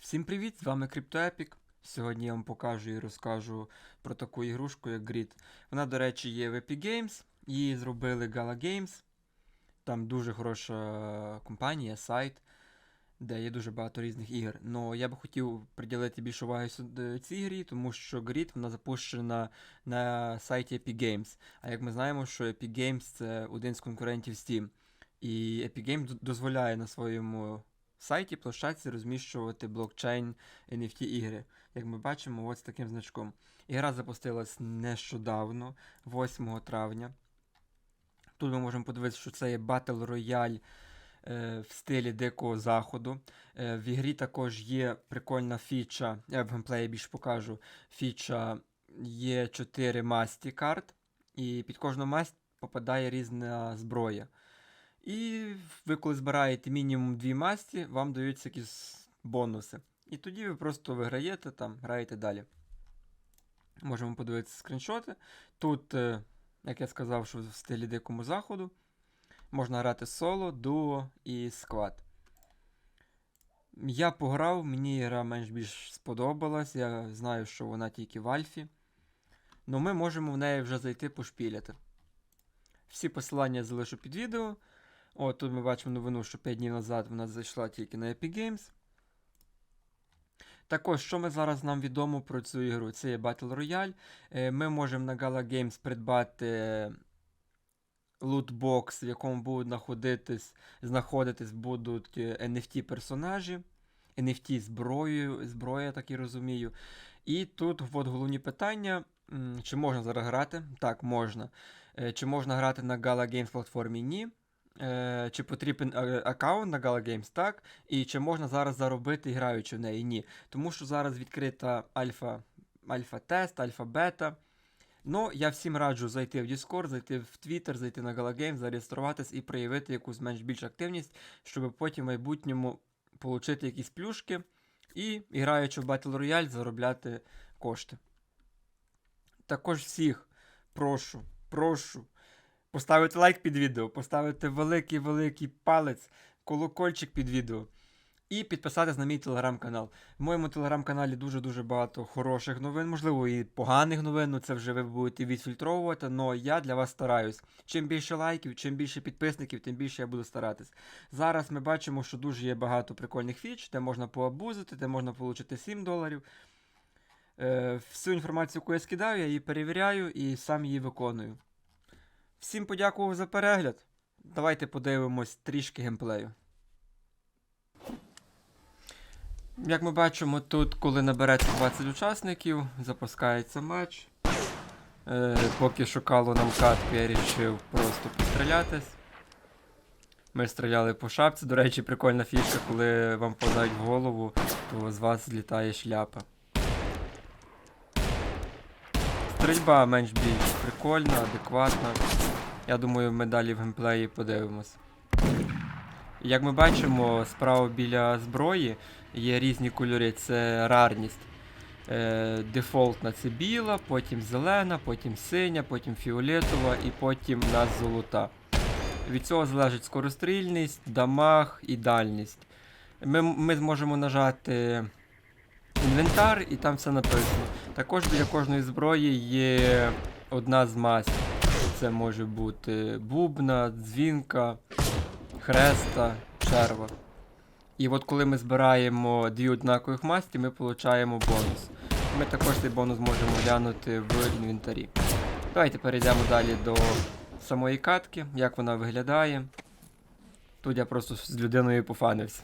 Всім привіт! З вами CryptoEpic. Сьогодні я вам покажу і розкажу про таку ігрушку, як Grid. Вона, до речі, є в Epic Games. Її зробили Gala Games. Там дуже хороша компанія, сайт, де є дуже багато різних ігор. Но я би хотів приділити більше уваги цій грі, тому що Grid вона запущена на сайті Epic Games. А як ми знаємо, що Epic Games це один з конкурентів Steam. І Epic Games дозволяє на своєму сайті, площадці розміщувати блокчейн NFT ігри. Як ми бачимо, ось таким значком. Ігра запустилась нещодавно, 8 травня. Тут ми можемо подивитися, що це є Battle Royale е, в стилі Дикого Заходу. Е, в ігрі також є прикольна фіча, я в геймплеї більше покажу. Фіча є 4 масті карт, і під кожну масть попадає різна зброя. І ви, коли збираєте мінімум дві масті, вам даються якісь бонуси. І тоді ви просто виграєте там, граєте далі. Можемо подивитися скріншоти. Тут, е, як я сказав, що в стилі Дикому Заходу можна грати соло, дуо і сквад. Я пограв, мені гра менш більш сподобалась. Я знаю, що вона тільки в Альфі. Ну ми можемо в неї вже зайти пошпіляти. Всі посилання залишу під відео. О, тут ми бачимо новину, що 5 днів назад вона зайшла тільки на Epic Games. Також, що ми зараз нам відомо про цю ігру? Це є Battle Royale. Е, Ми можемо на Gala Games придбати лутбокс, в якому будуть знаходитись, знаходитись будуть е, NFT персонажі, NFT зброю, зброя, так і розумію. І тут от головні питання: чи можна зараз грати? Так, можна. Е, Чи можна грати на Gala Games платформі? Ні. Е, Чи потрібен е, аккаунт на Gala Games? Так. І чи можна зараз заробити, граючи в неї? Ні. Тому що зараз відкрита альфа, альфа-тест, альфа-бета. Ну, я всім раджу зайти в Discord, зайти в Twitter, зайти на Gala Games, зареєструватись і проявити якусь менш більш активність, щоб потім в майбутньому отримати якісь плюшки і, граючи в Battle Royale, заробляти кошти. Також всіх прошу, прошу поставити лайк під відео, поставити великий-великий палець, колокольчик під відео. І підписатись на мій телеграм-канал. В моєму телеграм-каналі дуже-дуже багато хороших новин, можливо, і поганих новин, ну це вже ви будете відфільтровувати, але я для вас стараюсь. Чим більше лайків, чим більше підписників, тим більше я буду старатись. Зараз ми бачимо, що дуже є багато прикольних фіч, де можна поабузити, де можна отримати 7 доларів. Е, всю інформацію, яку я скидаю, я її перевіряю і сам її виконую. Всім подякував за перегляд. Давайте подивимось трішки геймплею. Як ми бачимо, тут, коли набереться 20 учасників, запускається матч. Е, поки шукало нам катку, я вирішив просто пострілятись. Ми стріляли по шапці. До речі, прикольна фішка, коли вам подають в голову, то з вас злітає шляпа. Стрільба менш більш прикольна, адекватна. Я думаю, ми далі в геймплеї подивимось. Як ми бачимо, справа біля зброї є різні кольори, це рарність. Е, дефолтна це біла, потім зелена, потім синя, потім фіолетова і потім у золота. Від цього залежить скорострільність, дамаг і дальність. Ми, ми зможемо нажати інвентар і там все написано. Також біля кожної зброї є одна з масть. Це може бути бубна, дзвінка, хреста, черва. І от коли ми збираємо дві однакових масті, ми отримуємо бонус. Ми також цей бонус можемо глянути в інвентарі. Давайте перейдемо далі до самої катки, як вона виглядає. Тут я просто з людиною пофанився.